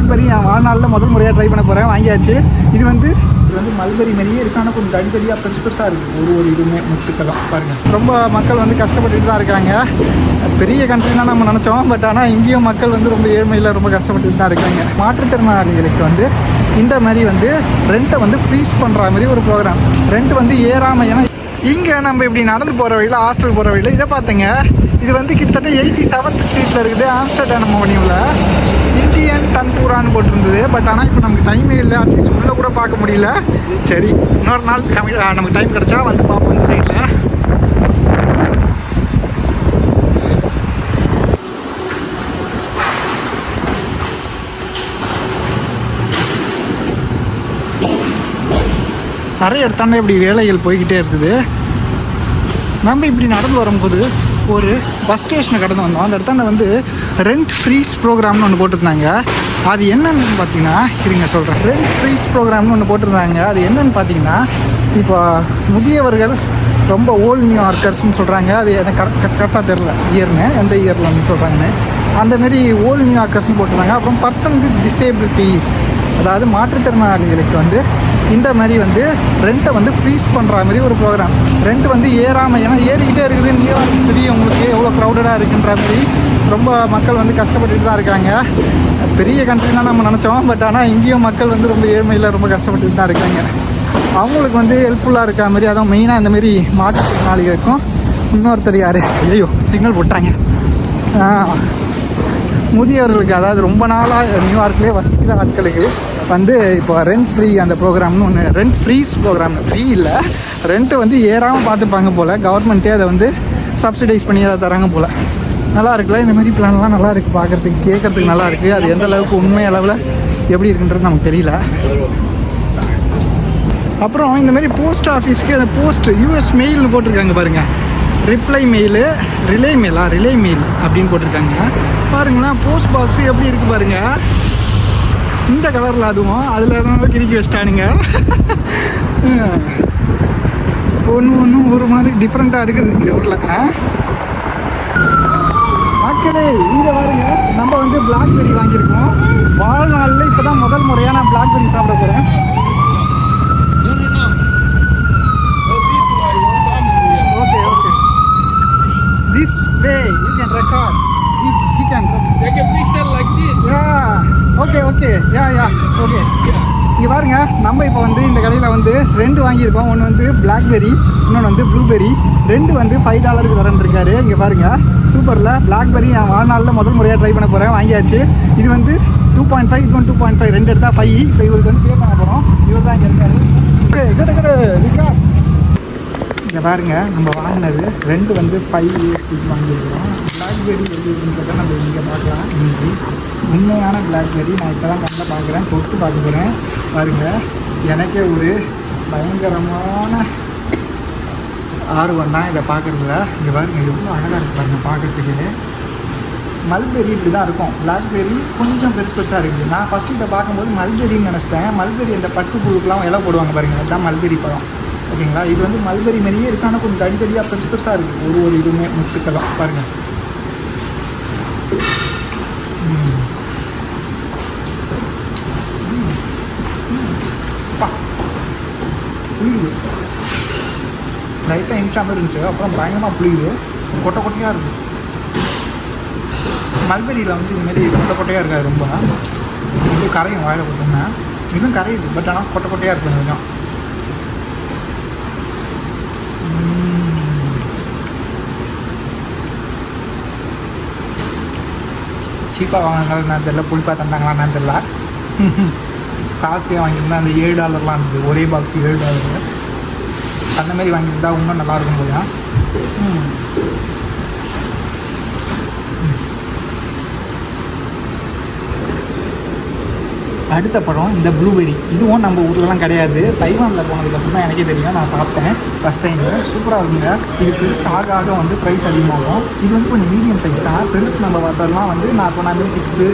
Blackberry என் வாழ்நாளில் முதல் முறையாக ட்ரை பண்ண போகிறேன் வாங்கியாச்சு. இது வந்து இது வந்து மல்பெரி மாதிரியே இருக்கான கொஞ்சம் தடிப்படியாக பெருசு பெருசாக இருக்குது ஒரு ஒரு இதுவுமே முட்டுக்கெல்லாம். பாருங்கள் ரொம்ப மக்கள் வந்து கஷ்டப்பட்டுட்டு தான் இருக்காங்க. பெரிய கண்ட்ரினால் நம்ம நினச்சோம். பட் ஆனால் இங்கேயும் மக்கள் வந்து ரொம்ப ஏழ்மையில் ரொம்ப கஷ்டப்பட்டுட்டு தான் இருக்காங்க. மாற்றுத்திறனாளிகளுக்கு வந்து இந்த மாதிரி வந்து ரெண்ட்டை வந்து ஃப்ரீஸ் பண்ணுற மாதிரி ஒரு ப்ரோக்ராம் ரெண்ட் வந்து ஏறாமல் ஏன்னா இங்கே நம்ம இப்படி நடந்து போகிற வழியில் ஹாஸ்டல் போகிற வழியில் இதை பார்த்தீங்க இது வந்து கிட்டத்தட்ட எயிட்டி செவன்த் ஸ்ட்ரீட்டில் இருக்குது ஆம்ஸ்டர்டாம் மோனியில் இந்தியன் டன்பூரான்னு போட்டிருந்தது. பட் ஆனால் இப்போ நமக்கு டைமே இல்லை. அட்லீஸ்ட் உள்ளே கூட பார்க்க முடியல. சரி இன்னொரு நாள் கம்மி நமக்கு டைம் கிடச்சா வந்து பார்ப்போம் இந்த சைடில் நிறைய இடத்தாண்டே இப்படி வேலைகள் போய்கிட்டே இருக்குது. நம்ம இப்படி நடந்து வரும்போது ஒரு பஸ் ஸ்டேஷனை கடந்து வந்தோம். அந்த இடத்துல வந்து ரெண்ட் ஃப்ரீஸ் ப்ரோக்ராம்னு ஒன்று போட்டிருந்தாங்க. அது என்னன்னு பார்த்தீங்கன்னா இருங்க சொல்கிறேன் ரெண்ட் ஃப்ரீஸ் ப்ரோக்ராம்னு ஒன்று போட்டிருந்தாங்க. அது என்னன்னு பார்த்தீங்கன்னா இப்போ முதியவர்கள் ரொம்ப ஓல்டு நியூ ஆர்க்கர்ஸ்னு சொல்கிறாங்க அது எனக்கு கரெக்ட் கரெக்டாக தெரில இயர்னு எந்த இயரில் வந்து சொல்கிறாங்கன்னு அந்தமாரி ஓல்டு நியூ ஆர்க்கர்ஸ்னு போட்டிருந்தாங்க. அப்புறம் பர்சன் வித் டிசேபிலிட்டிஸ் அதாவது மாற்றுத்திறனாளிகளுக்கு வந்து இந்த மாதிரி வந்து ரெண்ட்டை வந்து ஃப்ரீஸ் பண்ணுற மாதிரி ஒரு ப்ரோக்ராம் ரெண்ட் வந்து ஏறாமல் ஏன்னா ஏறிக்கிட்டே இருக்குது. நியூயார்க் தெரியும் உங்களுக்கு எவ்வளோ க்ரௌடடாக இருக்குன்ற மாதிரி. ரொம்ப மக்கள் வந்து கஷ்டப்பட்டுட்டு தான் இருக்காங்க. பெரிய கண்ட்ரி தான் நம்ம நினச்சோம். பட் ஆனால் இங்கேயும் மக்கள் வந்து ரொம்ப ஏழ்மையில் ரொம்ப கஷ்டப்பட்டுட்டு தான் இருக்காங்க. அவங்களுக்கு வந்து ஹெல்ப்ஃபுல்லாக இருக்க மாதிரி அதுவும் மெயினாக இந்த மாதிரி மாற்றுத்திறனாளிகளுக்கும் இன்னொருத்தர் யார்? ஐயோ சிக்னல் போட்டாங்க. முதியவர்களுக்கு அதாவது ரொம்ப நாளாக நியூயார்க்லேயே வசிக்கிற ஆட்களுக்கு வந்து இப்போ ரெண்ட் ஃப்ரீ அந்த ப்ரோக்ராம்னு ஒன்று ரெண்ட் ஃப்ரீஸ் ப்ரோக்ராம் ஃப்ரீ இல்லை. ரெண்ட்டு வந்து ஏறாமல் பார்த்துப்பாங்க போல். கவர்மெண்ட்டே அதை வந்து சப்சிடைஸ் பண்ணி அதை தராங்க போல். நல்லா இருக்குல்ல? இந்த மாதிரி பிளான்லாம் நல்லா இருக்குது பார்க்குறதுக்கு கேட்குறதுக்கு நல்லா இருக்குது அது எந்த அளவுக்கு உண்மை அளவில் எப்படி இருக்குன்றது நமக்கு தெரியல. அப்புறம் இந்த மாதிரி போஸ்ட் ஆஃபீஸ்க்கு அந்த போஸ்ட் யூஎஸ் மெயில்னு போட்டிருக்காங்க பாருங்கள் ரிப்ளை மெயிலு ரிலே மெயிலா ரிலே மெயில் அப்படின்னு போட்டிருக்காங்க. பாருங்களா போஸ்ட் பாக்ஸ் எப்படி இருக்குது பாருங்கள் இந்த கலரில் அதுவும். அதில் தான் கிறுக்கி வச்சிட்டானுங்க. ஒன்று ஒன்றும் ஒரு மாதிரி டிஃப்ரெண்ட்டாக இருக்குது இந்த ஊரில். மக்களே இங்கே பாருங்க. நம்ம வந்து பிளாக்பெரி வாங்கியிருக்கோம். வாழ்நாளில் இப்போ தான் முதல் முறையாக நான் பிளாக்பெரி சாப்பிட போகிறேன் இங்கே பாருங்க நம்ம இப்போ வந்து இந்த கடையில் வந்து ரெண்டு வாங்கியிருக்கோம். ஒன்று வந்து பிளாக்பெரி இன்னொன்று வந்து ப்ளூபெரி ரெண்டு வந்து ஃபைவ் டாலருக்கு தரேன் இருக்காரு. இங்கே பாருங்க சூப்பரில் பிளாக்பெரி நான் வாழ்நாளில் முதல் முறையாக ட்ரை பண்ண போகிறேன் வாங்கியாச்சு. இது வந்து டூ பாயிண்ட் ஃபைவ் இப்போ டூ பாயிண்ட் ஃபைவ் ரெண்டு எடுத்தால் ஃபைவ் இப்போ இவருக்கு வந்து பே பண்ண போகிறோம் இவர் தான் இங்கே இருக்காரு ஓகே கிட்ட கிட்ட நிக்கா இங்கே பாருங்க நம்ம வாங்கினது ரெண்டு வந்து ஃபைவ் இயர்ஸ்டிக்கு வாங்கியிருக்கிறோம். பிளாக்பெரி எப்படி இருக்குன்றத நம்ம இங்கே பார்க்கலாம். இன்றி உண்மையான பிளாக்பெரி நான் இப்போ தான் கண்ணில் பார்க்குறேன் தொட்டு பார்க்க போகிறேன் பாருங்க எனக்கே ஒரு பயங்கரமான ஆர்வம் தான் இதை பார்க்குறதுல. இங்கே பாருங்கள் எவ்வளோ அழகாக இருக்கு பாருங்கள் பார்க்குறதுக்கு. மல்பெரி இப்படி தான் இருக்கும். பிளாக்பெரி கொஞ்சம் பெருசு பெருசாக இருக்குது நான் ஃபஸ்ட்டு இதை பார்க்கும்போது மல்பெரின்னு நினச்சிட்டேன். மல்பெரி இந்த பட்டு புழுக்கெலாம் இலை போடுவாங்க பாருங்கள் அதுதான் மல்பெரி பழம். ஓகேங்களா? இது வந்து மல்பெரி மாதிரியே இருக்கு. ஆனால் கொஞ்சம் தடித்தடியாக பெருசு பெருசாக இருக்குது ஒரு ஒரு இதுவுமே முத்துக்கெல்லாம் பாருங்கள் புளியுது லைட்டாக இன்ச்சாமல் இருந்துச்சு. அப்புறம் பயங்கரமாக புளியுது. கொட்டை கொட்டையாக இருக்குது மல்பெரியில் வந்து இதுமாரி கொட்டை கொட்டையாக இருக்காது ரொம்ப. இது கரையும் வாயில் போட்டோம்னா இன்னும் கரையுது. பட் ஆனால் கொட்டை கொட்டையாக இருக்குது கொஞ்சம் சீப்பாக வாங்கினாங்களான்னு தெரியல தெரில புளிப்பாக தந்தாங்களா நான் தெரில காஸ்ட்லியாக வாங்கியிருந்தா அந்த ஏழு டாலர்லாம் இருந்தது ஒரே பாக்ஸ் ஏழு டாலர். அந்த மாதிரி வாங்கியிருந்தா இன்னும் நல்லா இருக்கும் போல ம் அடுத்த படம் இந்த ப்ளூபெரி இதுவும் நம்ம ஊர்லலாம் கிடையாது. தைவானில் போனதுக்கப்புறம் தான் எனக்கே தெரியும். நான் சாப்பிட்டேன் ஃபஸ்ட் டைம் சூப்பராக இருக்குங்க. இது பெருசு ஆக வந்து ப்ரைஸ் அதிகமாகும். இது வந்து கொஞ்சம் மீடியம் சைஸ் தான். பெருசு நம்ம பார்த்ததெல்லாம் வந்து நான் சொன்ன மாதிரி சிக்ஸு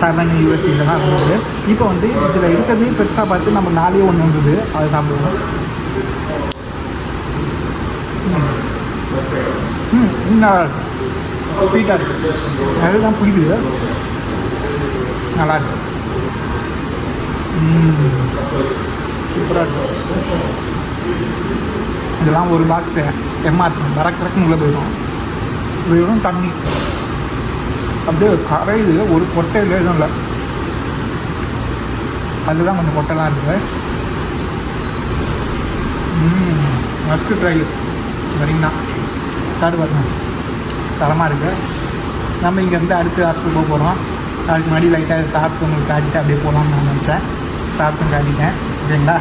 செவன் யூஎஸ்டி இதெல்லாம் இருந்தது. இப்போ வந்து இதில் இருக்கிறதே பெருசாக பார்த்து நம்ம நாளையே ஒன்று இருந்தது. அதை சாப்பிடுவோம். ம். ம். இன்னும் ஸ்வீட்டாக இருக்குது அதுதான் புரியுது. நல்லா சூப்பராக இருக்கும் இதெல்லாம் ஒரு பாக்ஸு ஏமாற்றணும் பறக்க பறக்க உள்ளே போயிடும். வெறும் தண்ணி. அப்படியே கரையுது ஒரு கொட்டையில் எதுவும் இல்லை. அதுதான் கொஞ்சம் கொட்டைலாம் இருக்குது ஃபஸ்ட்டு ட்ரை வரீங்கன்னா சாப்பிட்டு பாருங்க. தரமாக இருக்குது நம்ம இங்கேருந்து அடுத்து ஹாஸ்டல் போக போகிறோம் அதுக்கு முன்னாடி லைட்டாக சாப்பிட்டு உங்களுக்கு காட்டிட்டு அப்படியே போகலாம்னு நான் நினச்சேன். சாப்பிட்டு காட்டிட்டேன். ஓகேங்களா